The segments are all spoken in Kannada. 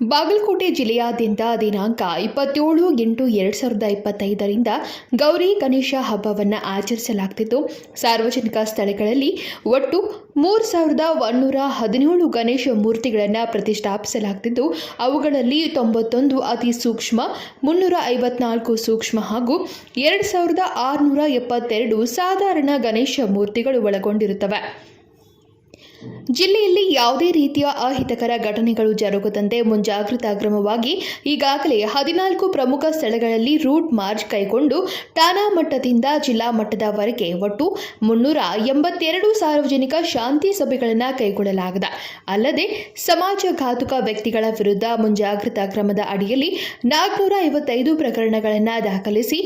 ಬಾಗಲಕೋಟೆ ಜಿಲ್ಲೆಯಾದ್ಯಂತ ದಿನಾಂಕ ಇಪ್ಪತ್ತೇಳು ಎಂಟು ಎರಡು ಸಾವಿರದ ಇಪ್ಪತ್ತೈದರಿಂದ ಗೌರಿ ಗಣೇಶ ಹಬ್ಬವನ್ನು ಆಚರಿಸಲಾಗುತ್ತಿದ್ದು ಸಾರ್ವಜನಿಕ ಸ್ಥಳಗಳಲ್ಲಿ ಒಟ್ಟು ಮೂರು ಸಾವಿರದ ಒಂದೂರ ಹದಿನೇಳು ಗಣೇಶ ಮೂರ್ತಿಗಳನ್ನು ಪ್ರತಿಷ್ಠಾಪಿಸಲಾಗ್ತಿದ್ದು ಅವುಗಳಲ್ಲಿ ತೊಂಬತ್ತೊಂದು ಅತಿ ಸೂಕ್ಷ್ಮ, ಮುನ್ನೂರ ಐವತ್ನಾಲ್ಕು ಸೂಕ್ಷ್ಮ ಹಾಗೂ ಎರಡು ಸಾವಿರದ ಆರುನೂರ ಎಪ್ಪತ್ತೆರಡು ಸಾಧಾರಣ ಗಣೇಶ ಮೂರ್ತಿಗಳು ಒಳಗೊಂಡಿರುತ್ತವೆ. ಜಿಲ್ಲೆಯಲ್ಲಿ ಯಾವುದೇ ರೀತಿಯ ಅಹಿತಕರ ಘಟನೆಗಳು ಜರುಗದಂತೆ ಮುಂಜಾಗ್ರತಾ ಕ್ರಮವಾಗಿ ಈಗಾಗಲೇ ಹದಿನಾಲ್ಕು ಪ್ರಮುಖ ಸ್ಥಳಗಳಲ್ಲಿ ರೂಟ್ ಮಾರ್ಚ್ ಕೈಗೊಂಡು ಠಾಣಾ ಮಟ್ಟದಿಂದ ಜಿಲ್ಲಾ ಮಟ್ಟದವರೆಗೆ ಒಟ್ಟು ಮುನ್ನೂರ ಎಂಬತ್ತೆರಡು ಸಾರ್ವಜನಿಕ ಶಾಂತಿ ಸಭೆಗಳನ್ನು ಕೈಗೊಳ್ಳಲಾಗಿದೆ. ಅಲ್ಲದೆ ಸಮಾಜಘಾತುಕ ವ್ಯಕ್ತಿಗಳ ವಿರುದ್ಧ ಮುಂಜಾಗ್ರತಾ ಕ್ರಮದ ಅಡಿಯಲ್ಲಿ ನಾಲ್ಕುನೂರ ಐವತ್ತೈದು ಪ್ರಕರಣಗಳನ್ನು ದಾಖಲಿಸಿ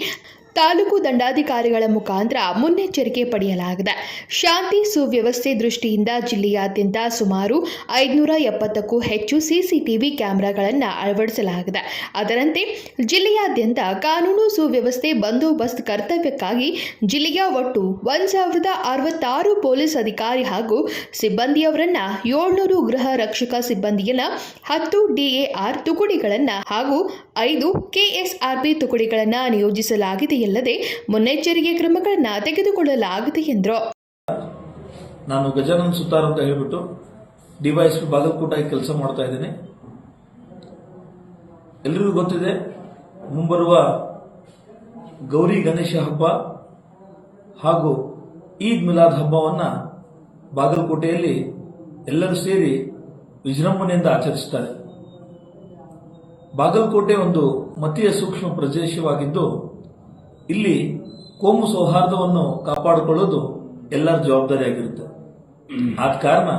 ತಾಲೂಕು ದಂಡಾಧಿಕಾರಿಗಳ ಮುಖಾಂತರ ಮುನ್ನೆಚ್ಚರಿಕೆ ಪಡೆಯಲಾಗಿದೆ. ಶಾಂತಿ ಸುವ್ಯವಸ್ಥೆ ದೃಷ್ಟಿಯಿಂದ ಜಿಲ್ಲೆಯಾದ್ಯಂತ ಸುಮಾರು ಐದುನೂರ ಎಪ್ಪತ್ತಕ್ಕೂ ಹೆಚ್ಚು ಸಿಸಿಟಿವಿ ಕ್ಯಾಮೆರಾಗಳನ್ನು ಅಳವಡಿಸಲಾಗಿದೆ. ಅದರಂತೆ ಜಿಲ್ಲೆಯಾದ್ಯಂತ ಕಾನೂನು ಸುವ್ಯವಸ್ಥೆ ಬಂದೋಬಸ್ತ್ ಕರ್ತವ್ಯಕ್ಕಾಗಿ ಜಿಲ್ಲೆಯ ಒಟ್ಟು ಒಂದು ಸಾವಿರದ ಅರವತ್ತಾರು ಪೊಲೀಸ್ ಅಧಿಕಾರಿ ಹಾಗೂ ಸಿಬ್ಬಂದಿಯವರನ್ನ ಏಳ್ನೂರು ಗೃಹ ರಕ್ಷಕ ಸಿಬ್ಬಂದಿಯನ್ನ, ಹತ್ತು ಡಿಎಆರ್ ತುಕುಡಿಗಳನ್ನು ಹಾಗೂ ಐದು ಕೆಎಸ್ಆರ್ಪಿ ತುಕಡಿಗಳನ್ನು ನಿಯೋಜಿಸಲಾಗಿದೆಯಲ್ಲದೆ ಮುನ್ನೆಚ್ಚರಿಕೆ ಕ್ರಮಗಳನ್ನು ತೆಗೆದುಕೊಳ್ಳಲಾಗಿದೆ ಎಂದರು. ನಾನು ಗಜಾನನ್ ಸುತ್ತಾರ್ ಅಂತ ಹೇಳ್ಬಿಟ್ಟು ಡಿವೈಸ್ ಬಾಗಲಕೋಟಾಗಿ ಕೆಲಸ ಮಾಡ್ತಾ ಇದ್ದೀನಿ. ಎಲ್ರಿಗೂ ಗೊತ್ತಿದೆ, ಮುಂಬರುವ ಗೌರಿ ಗಣೇಶ ಹಬ್ಬ ಹಾಗೂ ಈದ್ ಮಿಲಾದ್ ಹಬ್ಬವನ್ನ ಬಾಗಲಕೋಟೆಯಲ್ಲಿ ಎಲ್ಲರೂ ಸೇರಿ ವಿಜೃಂಭಣೆಯಿಂದ ಆಚರಿಸುತ್ತಾರೆ ಬಾಗಲಕೋಟೆ ಒಂದು ಮತೀಯ ಸೂಕ್ಷ್ಮ ಪ್ರದೇಶವಾಗಿದ್ದು ಇಲ್ಲಿ ಕೋಮು ಸೌಹಾರ್ದವನ್ನು ಕಾಪಾಡಿಕೊಳ್ಳೋದು ಎಲ್ಲರ ಜವಾಬ್ದಾರಿಯಾಗಿರುತ್ತೆ ಆದ ಕಾರಣ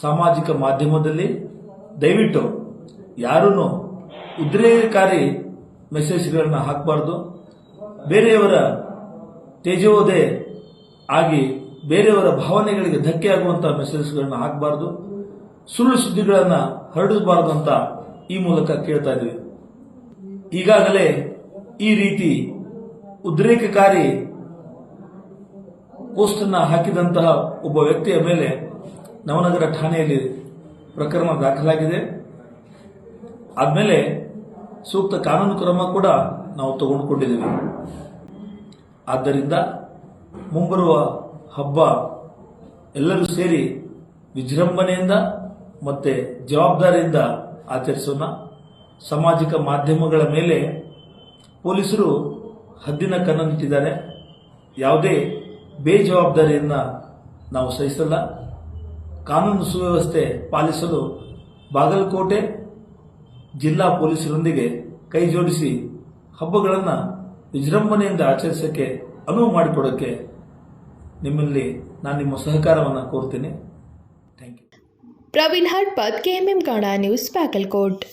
ಸಾಮಾಜಿಕ ಮಾಧ್ಯಮದಲ್ಲಿ ದಯವಿಟ್ಟು ಯಾರೂ ಉದ್ರೇಕಕಾರಿ ಮೆಸೇಜ್ಗಳನ್ನ ಹಾಕಬಾರ್ದು. ಬೇರೆಯವರ ತೇಜೋದೆ ಆಗಿ ಬೇರೆಯವರ ಭಾವನೆಗಳಿಗೆ ಧಕ್ಕೆ ಆಗುವಂತಹ ಮೆಸೇಜ್ಗಳನ್ನ ಹಾಕಬಾರ್ದು. ಸುಳ್ಳು ಸುದ್ದಿಗಳನ್ನು ಹರಡಬಾರ್ದು ಅಂತ ಈ ಮೂಲಕ ಕೇಳ್ತಾ ಇದ್ದೀವಿ. ಈಗಾಗಲೇ ಈ ರೀತಿ ಉದ್ರೇಕಕಾರಿ ಪೋಸ್ಟ್ ಅನ್ನ ಹಾಕಿದಂತಹ ಒಬ್ಬ ವ್ಯಕ್ತಿಯ ಮೇಲೆ ನವನಗರ ಠಾಣೆಯಲ್ಲಿ ಪ್ರಕರಣ ದಾಖಲಾಗಿದೆ. ಆದಮೇಲೆ ಸೂಕ್ತ ಕಾನೂನು ಕ್ರಮ ಕೂಡ ನಾವು ತಗೊಂಡುಕೊಂಡಿದ್ದೀವಿ. ಆದ್ದರಿಂದ ಮುಂಬರುವ ಹಬ್ಬ ಎಲ್ಲರೂ ಸೇರಿ ವಿಜೃಂಭಣೆಯಿಂದ ಮತ್ತೆ ಜವಾಬ್ದಾರಿಯಿಂದ ಆಚರಿಸೋಣ. ಸಾಮಾಜಿಕ ಮಾಧ್ಯಮಗಳ ಮೇಲೆ ಪೊಲೀಸರು ಹದ್ದಿನ ಕಣ್ಣನ್ನಿಟ್ಟಿದ್ದಾರೆ ಯಾವುದೇ ಬೇಜವಾಬ್ದಾರಿಯನ್ನು ನಾವು ಸಹಿಸಲ್ಲ. ಕಾನೂನು ಸುವ್ಯವಸ್ಥೆ ಪಾಲಿಸಲು ಬಾಗಲಕೋಟೆ ಜಿಲ್ಲಾ ಪೊಲೀಸರೊಂದಿಗೆ ಕೈ ಜೋಡಿಸಿ ಹಬ್ಬಗಳನ್ನು ವಿಜೃಂಭಣೆಯಿಂದ ಆಚರಿಸಕ್ಕೆ ಅನುವು ಮಾಡಿಕೊಡೋಕ್ಕೆ ನಿಮ್ಮಲ್ಲಿ ನಾನು ನಿಮ್ಮ ಸಹಕಾರವನ್ನು ಕೋರ್ತೀನಿ. Thank you Praveen Hatpat KMM Kannada news, Bagalkot.